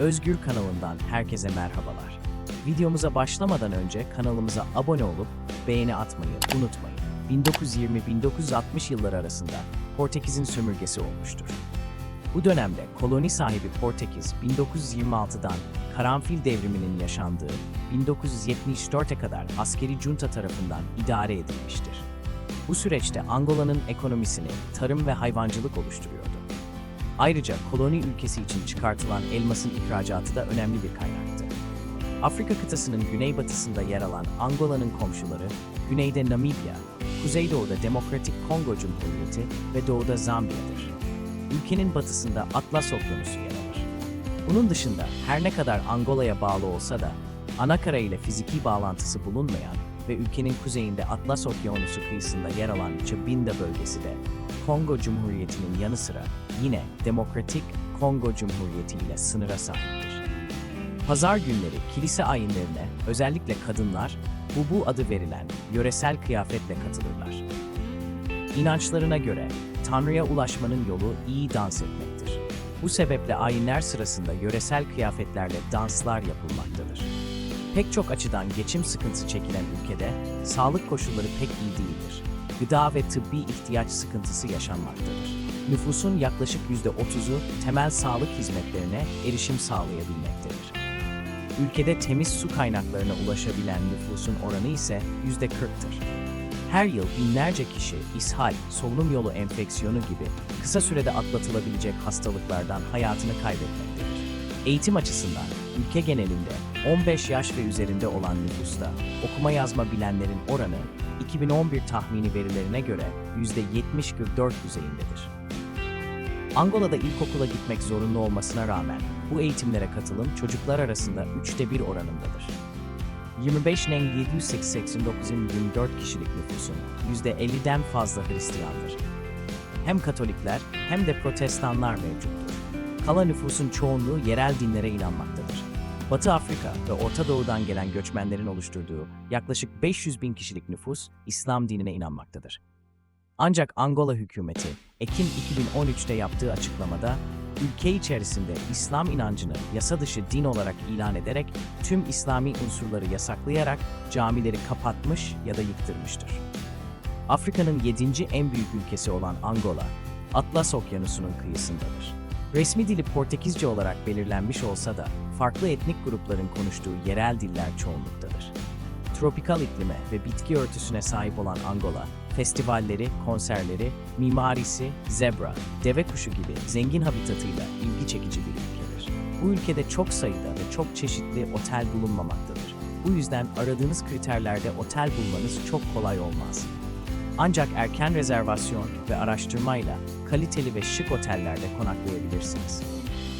Özgür kanalından herkese merhabalar. Videomuza başlamadan önce kanalımıza abone olup beğeni atmayı unutmayın. 1920-1960 yılları arasında Portekiz'in sömürgesi olmuştur. Bu dönemde koloni sahibi Portekiz 1926'dan Karanfil devriminin yaşandığı 1974'e kadar askeri junta tarafından idare edilmiştir. Bu süreçte Angola'nın ekonomisini tarım ve hayvancılık oluşturuyordu. Ayrıca koloni ülkesi için çıkartılan elmasın ihracatı da önemli bir kaynaktı. Afrika kıtasının güneybatısında yer alan Angola'nın komşuları, güneyde Namibya, kuzeydoğuda Demokratik Kongo Cumhuriyeti ve doğuda Zambiya'dır. Ülkenin batısında Atlas Okyanusu yer alır. Bunun dışında her ne kadar Angola'ya bağlı olsa da, anakara ile fiziki bağlantısı bulunmayan ve ülkenin kuzeyinde Atlas Okyanusu kıyısında yer alan Cabinda bölgesi de Kongo Cumhuriyeti'nin yanı sıra yine Demokratik Kongo Cumhuriyeti ile sınıra sahiptir. Pazar günleri kilise ayinlerine özellikle kadınlar bubu adı verilen yöresel kıyafetle katılırlar. İnançlarına göre Tanrı'ya ulaşmanın yolu iyi dans etmektir. Bu sebeple ayinler sırasında yöresel kıyafetlerle danslar yapılmaktadır. Pek çok açıdan geçim sıkıntısı çekilen ülkede sağlık koşulları pek iyi değildir. Gıda ve tıbbi ihtiyaç sıkıntısı yaşanmaktadır. Nüfusun yaklaşık %30'u temel sağlık hizmetlerine erişim sağlayabilmektedir. Ülkede temiz su kaynaklarına ulaşabilen nüfusun oranı ise %40'tır. Her yıl binlerce kişi ishal, solunum yolu enfeksiyonu gibi kısa sürede atlatılabilecek hastalıklardan hayatını kaybetmektedir. Eğitim açısından ülke genelinde 15 yaş ve üzerinde olan nüfusta okuma yazma bilenlerin oranı 2011 tahmini verilerine göre %70-44 düzeyindedir. Angola'da ilkokula gitmek zorunlu olmasına rağmen bu eğitimlere katılım çocuklar arasında üçte bir oranındadır. 25 nen 789'un 24 kişilik nüfusun %50'den fazla Hristiyandır. Hem Katolikler hem de Protestanlar mevcuttur. Kalan nüfusun çoğunluğu yerel dinlere inanmaktadır. Batı Afrika ve Orta Doğu'dan gelen göçmenlerin oluşturduğu yaklaşık 500 bin kişilik nüfus İslam dinine inanmaktadır. Ancak Angola hükümeti Ekim 2013'te yaptığı açıklamada ülke içerisinde İslam inancını yasa dışı din olarak ilan ederek tüm İslami unsurları yasaklayarak camileri kapatmış ya da yıktırmıştır. Afrika'nın 7. en büyük ülkesi olan Angola, Atlas Okyanusu'nun kıyısındadır. Resmi dili Portekizce olarak belirlenmiş olsa da farklı etnik grupların konuştuğu yerel diller çoğunluktadır. Tropikal iklime ve bitki örtüsüne sahip olan Angola, festivalleri, konserleri, mimarisi, zebra, deve kuşu gibi zengin habitatıyla ilgi çekici bir ülkedir. Bu ülkede çok sayıda ve çok çeşitli otel bulunmamaktadır. Bu yüzden aradığınız kriterlerde otel bulmanız çok kolay olmaz. Ancak erken rezervasyon ve araştırmayla kaliteli ve şık otellerde konaklayabilirsiniz.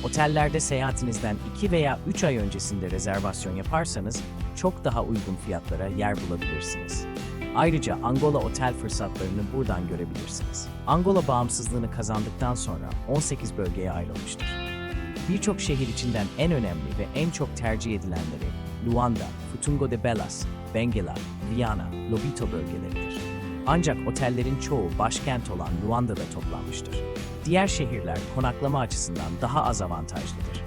Otellerde seyahatinizden 2 veya 3 ay öncesinde rezervasyon yaparsanız çok daha uygun fiyatlara yer bulabilirsiniz. Ayrıca Angola otel fırsatlarını buradan görebilirsiniz. Angola bağımsızlığını kazandıktan sonra 18 bölgeye ayrılmıştır. Birçok şehir içinden en önemli ve en çok tercih edilenleri Luanda, Futungo de Belas, Benguela, Viana, Lobito bölgeleridir. Ancak otellerin çoğu başkent olan Luanda'da toplanmıştır. Diğer şehirler konaklama açısından daha az avantajlıdır.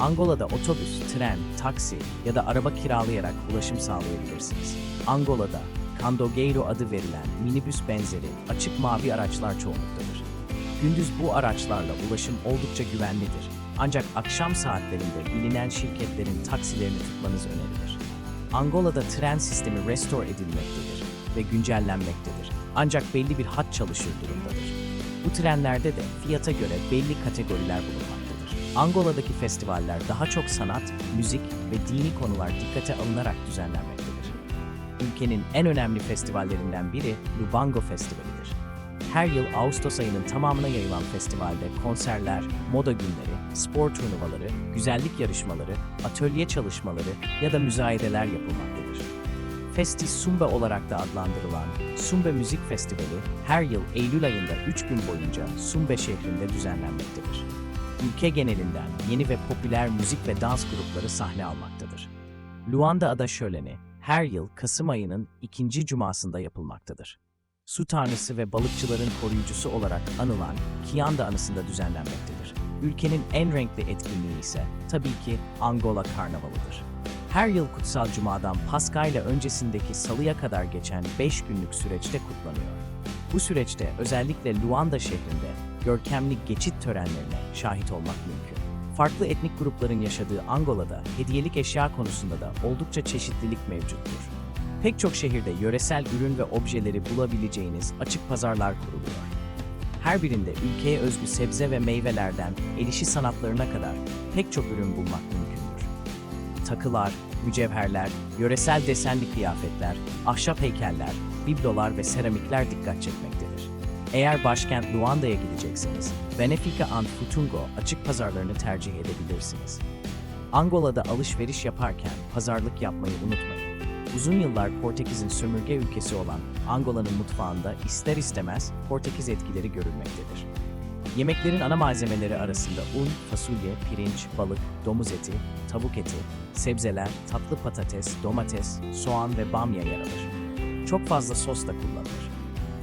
Angola'da otobüs, tren, taksi ya da araba kiralayarak ulaşım sağlayabilirsiniz. Angola'da Candogueiro adı verilen minibüs benzeri açık mavi araçlar çoğunluktadır. Gündüz bu araçlarla ulaşım oldukça güvenlidir. Ancak akşam saatlerinde bilinen şirketlerin taksilerini tutmanız önerilir. Angola'da tren sistemi restore edilmektedir ve güncellenmektedir. Ancak belli bir hat çalışır durumdadır. Bu trenlerde de fiyata göre belli kategoriler bulunmaktadır. Angola'daki festivaller daha çok sanat, müzik ve dini konular dikkate alınarak düzenlenmektedir. Ülkenin en önemli festivallerinden biri Lubango Festivali'dir. Her yıl Ağustos ayının tamamına yayılan festivalde konserler, moda günleri, spor turnuvaları, güzellik yarışmaları, atölye çalışmaları ya da müzayedeler yapılmaktadır. Festi Sumba olarak da adlandırılan Sumba Müzik Festivali her yıl Eylül ayında 3 gün boyunca Sumba şehrinde düzenlenmektedir. Ülke genelinden yeni ve popüler müzik ve dans grupları sahne almaktadır. Luanda Ada Şöleni her yıl Kasım ayının ikinci cumasında yapılmaktadır. Su tanrısı ve balıkçıların koruyucusu olarak anılan Kianda anısında düzenlenmektedir. ülkenin en renkli etkinliği ise tabii ki Angola Karnavalı'dır. Her yıl Kutsal Cuma'dan Paska ile öncesindeki salıya kadar geçen 5 günlük süreçte kutlanıyor. Bu süreçte özellikle Luanda şehrinde görkemli geçit törenlerine şahit olmak mümkün. Farklı etnik grupların yaşadığı Angola'da hediyelik eşya konusunda da oldukça çeşitlilik mevcuttur. Pek çok şehirde yöresel ürün ve objeleri bulabileceğiniz açık pazarlar kuruluyor. Her birinde ülkeye özgü sebze ve meyvelerden el işi sanatlarına kadar pek çok ürün bulmak mümkündür. Takılar, mücevherler, yöresel desenli kıyafetler, ahşap heykeller, biblolar ve seramikler dikkat çekmektedir. Eğer başkent Luanda'ya gidecekseniz, Benfica and Futungo açık pazarlarını tercih edebilirsiniz. Angola'da alışveriş yaparken pazarlık yapmayı unutmayın. Uzun yıllar Portekiz'in sömürge ülkesi olan Angola'nın mutfağında ister istemez Portekiz etkileri görülmektedir. Yemeklerin ana malzemeleri arasında un, fasulye, pirinç, balık, domuz eti, tavuk eti, sebzeler, tatlı patates, domates, soğan ve bamya yer alır. Çok fazla sos da kullanılır.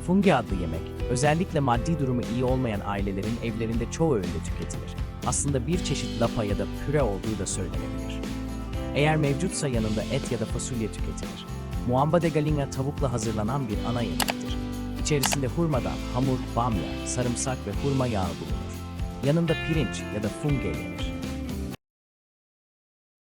Fungi adlı yemek, özellikle maddi durumu iyi olmayan ailelerin evlerinde çoğu öğünde tüketilir. Aslında bir çeşit lapa ya da püre olduğu da söylenebilir. Eğer mevcutsa yanında et ya da fasulye tüketilir. Muamba de galinha tavukla hazırlanan bir ana yemektir. İçerisinde hurmadan hamur, bamya, sarımsak ve hurma yağı bulunur. Yanında pirinç ya da funge yenir.